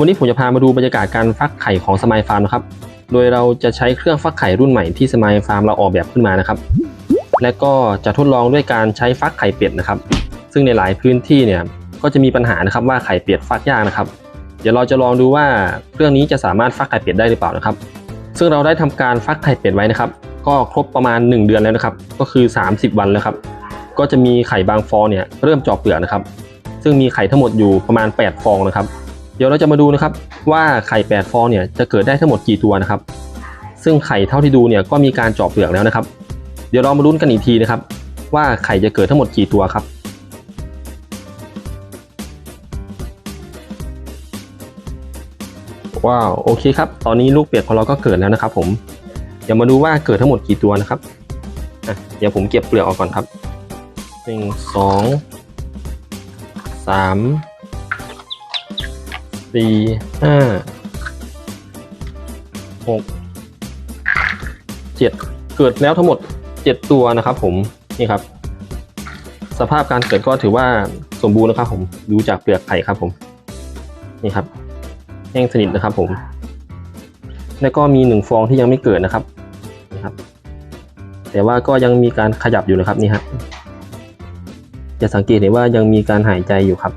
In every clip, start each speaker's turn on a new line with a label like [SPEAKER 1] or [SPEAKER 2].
[SPEAKER 1] วันนี้ผมจะพามาดูบรรยากาศการฟักไข่ของสมายฟาร์มนะครับ โดยเราจะใช้เครื่องฟักไข่รุ่นใหม่ที่สมายฟาร์มเราออกแบบขึ้นมานะครับ และก็จะทดลองด้วยการใช้ฟักไข่เป็ดนะครับ ซึ่งในหลายพื้นที่เนี่ยก็จะมีปัญหานะครับว่าไข่เป็ดฟักยากนะครับ เดี๋ยวเราจะลองดูว่าเครื่องนี้จะสามารถฟักไข่เป็ดได้หรือเปล่านะครับ ซึ่งเราได้ทำการฟักไข่เป็ดไว้นะครับ ก็ครบประมาณ 1 เดือนแล้วนะครับ ก็คือ 30 วันแล้วครับ ก็จะมีไข่บางฟองเนี่ยเริ่มเจาะเปลือกนะครับ ซึ่งมีไข่ทั้งหมดอยู่ประมาณ 8 ฟองนะครับ เดี๋ยวเราจะมาดูนะครับว่าไข่8ฟองเนี่ยจะเกิดได้ทั้งหมดกี่ตัวนะครับ ซึ่งไข่เท่าที่ดูเนี่ยก็มีการเจาะเปลือกแล้วนะครับ เดี๋ยวเรามาลุ้นกันอีกทีนะครับ ว่าไข่จะเกิดทั้งหมดกี่ตัวครับว้าวโอเคครับ ตอนนี้ลูกเป็ดของเราก็เกิดแล้วนะครับ ผมเดี๋ยวมาดูว่าเกิดทั้งหมดกี่ตัวนะครับอะเดี๋ยวผมเก็บเปลือกออกก่อนครับหนึ่งสองสาม สี่ห้าหกเจ็ดเกิดแล้วทั้งหมดเจ็ดตัวนะครับผมนี่ครับ สภาพการเกิดก็ถือว่าสมบูรณ์นะครับผมดูจากเปลือกไข่ครับผมนี่ครับแห้งสนิทนะครับผม แล้วก็มีหนึ่งฟองที่ยังไม่เกิดนะครับนะครับ แต่ว่าก็ยังมีการขยับอยู่นะครับนี่ครับจะสังเกตเห็นว่ายังมีการหายใจอยู่ครับ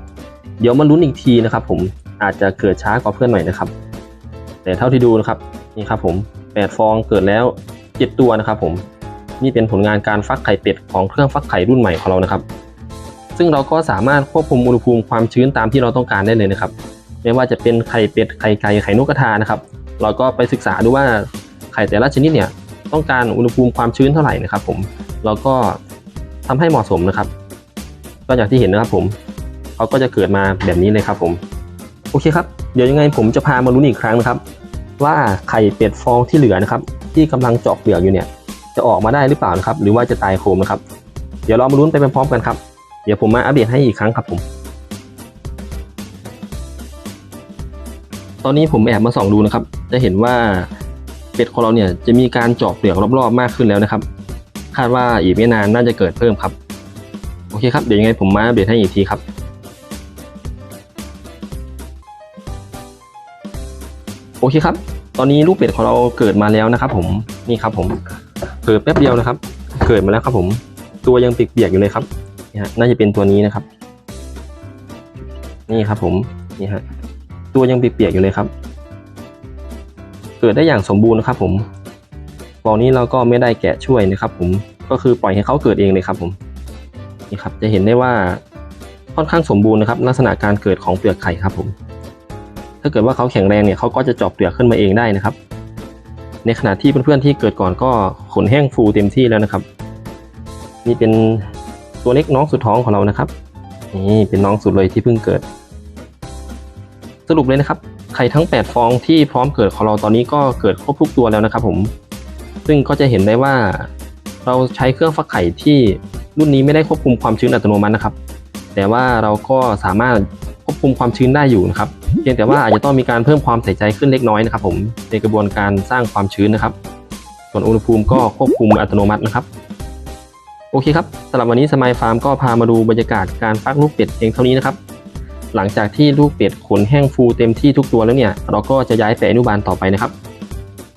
[SPEAKER 1] เดี๋ยวมาลุ้นอีกทีนะครับผม อาจจะเกิดช้ากว่าเพื่อนหน่อยนะครับ แต่เท่าที่ดูนะครับนี่ครับผมแปดฟองเกิดแล้วเจ็ดตัวนะครับ ผมนี่เป็นผลงานการฟักไข่เป็ดของเครื่องฟักไข่รุ่นใหม่ของเรานะครับ ซึ่งเราก็สามารถควบคุมอุณหภูมิความชื้นตามที่เราต้องการได้เลยนะครับไม่ว่าจะเป็นไข่เป็ดไข่ไก่ไข่นกกระทานะครับ เราก็ไปศึกษาดูว่าไข่แต่ละชนิดเนี่ยต้องการอุณหภูมิความชื้นเท่าไหร่นะครับ ผมเราก็ทำให้เหมาะสมนะครับ ก็อย่างที่เห็นนะครับผมเขาก็จะเกิดมาแบบนี้เลยครับผม โอเคครับ เดี๋ยวยังไงผมจะพามาลุ้นอีกครั้งนะครับ ว่าไข่เป็ดฟองที่เหลือนะครับ ที่กำลังเจาะเปลือกอยู่เนี่ย จะออกมาได้หรือเปล่านะครับ หรือว่าจะตายโคมนะครับ เดี๋ยวเรามาลุ้นไปพร้อมๆกันครับ เดี๋ยวผมมาอัปเดตให้อีกครั้งครับผม ตอนนี้ผมแอบมาส่องดูนะครับ จะเห็นว่าเป็ดของเราเนี่ยจะมีการเจาะเปลือกรอบๆมากขึ้นแล้วนะครับ คาดว่าอีกไม่นานน่าจะเกิดเพิ่มครับ โอเคครับ เดี๋ยวยังไงผมมาอัปเดตให้อีกทีครับ โอเคครับ ตอนนี้ลูกเป็ดของเราเกิดมาแล้วนะครับผมนี่ครับผมเกิดแป๊บเดียวนะครับ เกิดมาแล้วครับผม ตัวยังเปียกๆอยู่เลยครับนี่ฮะน่าจะเป็นตัวนี้นะครับ นี่ครับผมนี่ฮะตัวยังเปียกๆอยู่เลยครับ เกิดได้อย่างสมบูรณ์นะครับ ผมฟองนี้เราก็ไม่ได้แกะช่วยนะครับ ผมก็คือปล่อยให้เขาเกิดเองเลยครับ ผมนี่ครับ จะเห็นได้ว่าค่อนข้างสมบูรณ์นะครับ ลักษณะการเกิดของเปลือกไข่ครับผม ถ้าเกิดว่าเขาแข็งแรงเนี่ยเขาก็จะเจาะเปลือกขึ้นมาเองได้นะครับ ในขณะที่เพื่อนๆที่เกิดก่อนก็ขนแห้งฟูเต็มที่แล้วนะครับ นี่เป็นตัวเล็กน้องสุดท้องของเรานะครับนี่เป็นน้องสุดเลยที่เพิ่งเกิด สรุปเลยนะครับไข่ทั้ง 8 ฟองที่พร้อมเกิดของเราตอนนี้ก็เกิดครบทุกตัวแล้วนะครับผม ซึ่งก็จะเห็นได้ว่า เราใช้เครื่องฟักไข่ที่รุ่นนี้ไม่ได้ควบคุมความชื้นอัตโนมัตินะครับ แต่ว่าเราก็สามารถควบคุมความชื้นได้อยู่นะครับ เพียงแต่ว่าอาจจะต้องมีการเพิ่มความใส่ใจขึ้นเล็กน้อยนะครับ ผมในกระบวนการสร้างความชื้นนะครับ ส่วนอุณหภูมิก็ควบคุมอัตโนมัตินะครับ โอเคครับสำหรับวันนี้สมายฟาร์มก็พามาดูบรรยากาศการฟักลูกเป็ดเพียงเท่านี้นะครับ หลังจากที่ลูกเป็ดขนแห้งฟูเต็มที่ทุกตัวแล้วเนี่ย เราก็จะย้ายไปอนุบาลต่อไปนะครับ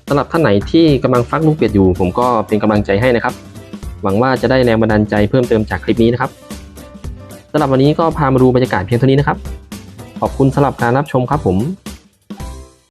[SPEAKER 1] สำหรับท่านไหนที่กำลังฟักลูกเป็ดอยู่ ผมก็เป็นกำลังใจให้นะครับ หวังว่าจะได้แรงบันดาลใจเพิ่มเติมจากคลิปนี้นะครับสำหรับวันนี้ก็พามาดูบรรยากาศเพียงเท่านี้นะครับ ขอบคุณสำหรับการรับชมครับผม